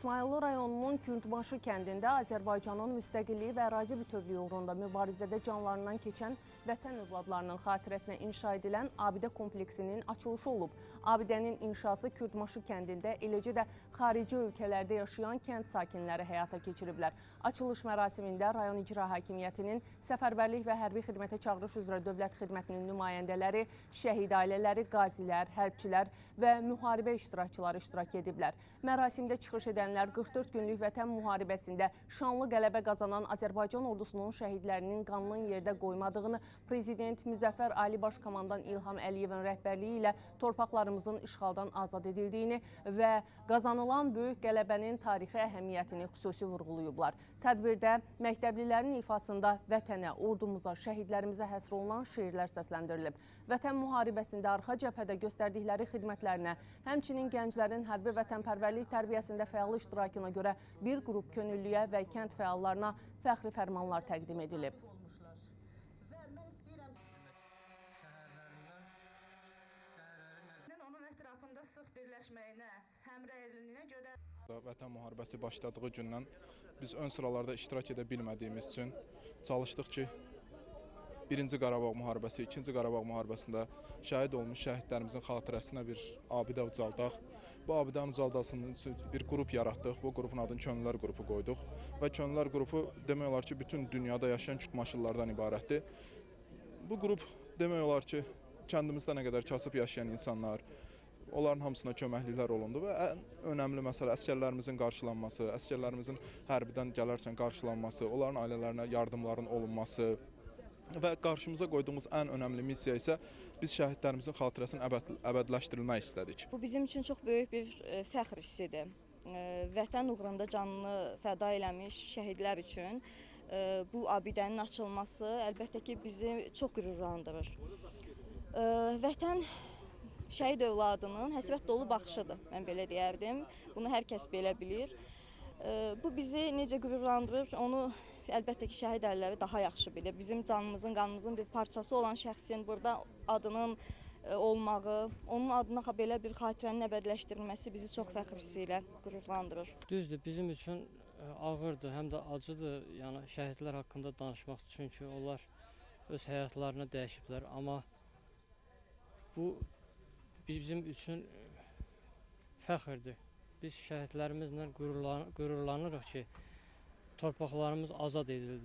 İsmayıllı rayonunun Kürdbaşı kəndində Azərbaycanın müstəqilliyi və ərazi bütövlüyü uğrunda mübarizədə canlarından keçən vətən övladlarının xatirəsinə inşa edilən abidə kompleksinin açılışı olub. Abidənin inşası Kürdbaşı kəndində, eləcə də xarici ölkələrdə yaşayan kənd sakinləri həyata keçiriblər. Açılış mərasimində rayon icra hakimiyyətinin səfərbərlik və hərbi xidmətə çağırış üzrə dövlət xidmətinin nümayəndələri, şəhid ailələri, qazilər, hərbçilər və müharibə iştirakçıları iştirak ediblər. Mərasimdə çıxış edənlər 44 günlük vətən müharibəsində şanlı qələbə qazanan Azərbaycan ordusunun şəhidlərinin qanının yerdə qoymadığını, Prezident Müzəffər Ali Baş Komandan İlham Əliyevin rəhbərliyi ilə torpaqlarımızın işğaldan azad edildiyini və qazanılan böyük qələbənin tarixi əhəmiyyətini xüsusi vurğulayıblar. Tədbirdə məktəblilərin ifasında vətənə, ordumuza, şəhidlərimizə həsr olunan şeirlər səsləndirilib. Vətən müharibəsində arxa cəbhədə göstərdikləri xidmətlərinə, həmçinin gənclərin hərbi vətənpərvərlik tərbiyəsində fəal iştirakına görə bir qrup könüllüyə və kənd fəallarına fəxri fərmanlar təqdim edilib. olmuşlar. Və mən istəyirəm Şəhərlərindən onun ətrafında sıx birləşməyinə, həmrəyliyinə görə Vətən müharibəsi başladığı gündən biz ön sıralarda iştirak edə bilmədiyimiz üçün çalışdıq ki, Birinci Qarabağ müharibəsi, İkinci Qarabağ müharibəsində şəhid olmuş şəhidlərimizin xatirəsinə bir abidə ucaldaq. Bu abidənin ucaldılmasının üçün bir qrup yaratdıq. Bu qrupun adını Könüllülər qrupu qoyduq və Könüllülər qrupu demək olar ki, bütün dünyada yaşayan kütmaşıllardan ibarətdir. Bu qrup demək olar ki, kəndimizdə nə qədər kasıb yaşayan insanlar, onların hamısına köməkliklər olundu və ən önəmli məsələ əsgərlərimizin qarşılanması, əsgərlərimizin hərbidən gələrkən qarşılanması, onların ailələrinə yardımların olunması və qarşımıza qoyduğumuz ən önəmli missiya isə biz şəhidlərimizin xatirəsini əbəd əbədləşdirilmək istədik. Bu bizim üçün çox böyük bir e, fəxr hissidir. E, Vətən uğrunda canını fəda eləmiş şəhidlər üçün e, bu abidənin açılması əlbəttə ki, bizi çox qürurlandırır. Vətən şəhid övladının həsrət dolu baxışıdır, mən belə deyərdim. Bunu hər kəs belə bilir. E, Bu bizi necə qürurlandırır, onu əlbəttə ki, şəhid əlləri daha yaxşı bilir. Bizim canımızın, qanımızın bir parçası olan şəxsin burada adının e, olmağı, onun adına belə bir xatirənin əbədiləşdirilməsi bizi çox fəxr hissi ilə qürurlandırır. Düzdür, bizim üçün ə, ağırdır, həm də acıdır. Yəni şəhidlər haqqında danışmaq çünki onlar öz həyatlarını dəyişiblər, amma bu bizim üçün ə, fəxrdir. Biz şəhidlərimizlə qürurlan qürurlanırıq ki, torpaqlarımız azad edildi.